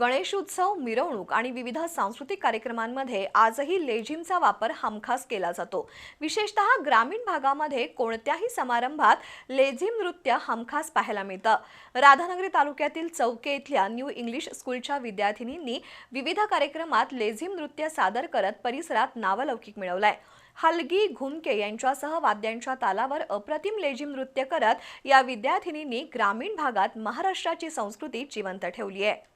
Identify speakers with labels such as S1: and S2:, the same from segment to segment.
S1: गणेशोत्सव मिरवणूक आणि विविध सांस्कृतिक कार्यक्रमांमध्ये आजही लेझिमचा वापर हमखास केला जातो. विशेषतः ग्रामीण भागामध्ये कोणत्याही समारंभात लेझिम नृत्य हमखास पाहायला मिळतं. राधानगरी तालुक्यातील चौके इथल्या न्यू इंग्लिश स्कूलच्या विद्यार्थिनींनी विविध कार्यक्रमात लेझिम नृत्य सादर करत परिसरात नावलौकिक मिळवलाय. हलगी घुमके यांच्यासह वाद्यांच्या तालावर अप्रतिम लेझिम नृत्य करत या विद्यार्थिनींनी ग्रामीण भागात महाराष्ट्राची संस्कृती जिवंत ठेवली आहे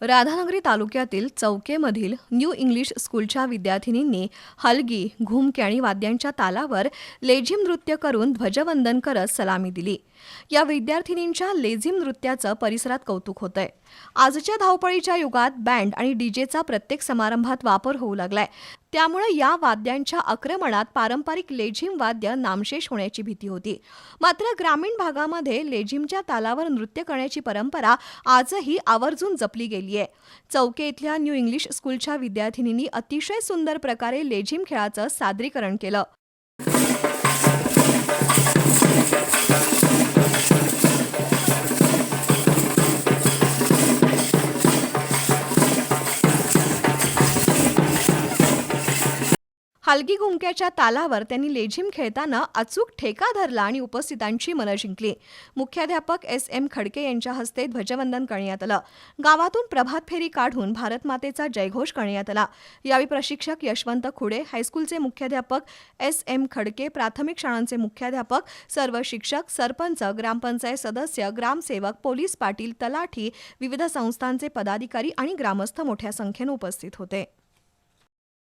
S1: राधानगरी तालुक्यातील चौकेमधील न्यू इंग्लिश स्कूलच्या विद्यार्थिनींनी हलगी घुमके आणि वाद्यांच्या तालावर लेझिम नृत्य करून ध्वजवंदन करत सलामी दिली. या विद्यार्थिनींच्या लेझिम नृत्याचं परिसरात कौतुक होतंय. आजच्या धावपळीच्या युगात बँड आणि डीजेचा प्रत्येक समारंभात वापर होऊ लागलाय. त्यामुळे या वाद्यांच्या आक्रमणात पारंपरिक लेझिम वाद्य नामशेष होण्याची भीती होती. मात्र ग्रामीण भागामध्ये लेझिमच्या तालावर नृत्य करण्याची परंपरा आजही आवर्जून जपली गेली आहे. चौके इथल्या न्यू इंग्लिश स्कूलच्या विद्यार्थिनींनी अतिशय सुंदर प्रकारे लेझिम खेळाचं सादरीकरण केलं. हलगी घुमक्याच्या तालावर त्यांनी लेझिम खेळताना अचूक ठेका धरला आणि उपस्थितांची मनं जिंकली. मुख्याध्यापक एस एम खडके यांच्या हस्ते ध्वजवंदन करण्यात आलं. गावातून प्रभात फेरी काढून भारतमातेचा जयघोष करण्यात आला. यावेळी प्रशिक्षक यशवंत खुडे हायस्कूलचे मुख्याध्यापक एस एम खडके प्राथमिक शाळांचे मुख्याध्यापक सर्व शिक्षक सरपंच ग्रामपंचायत सदस्य ग्रामसेवक पोलीस पाटील तलाठी विविध संस्थांचे पदाधिकारी आणि ग्रामस्थ मोठ्या संख्येनं उपस्थित होते.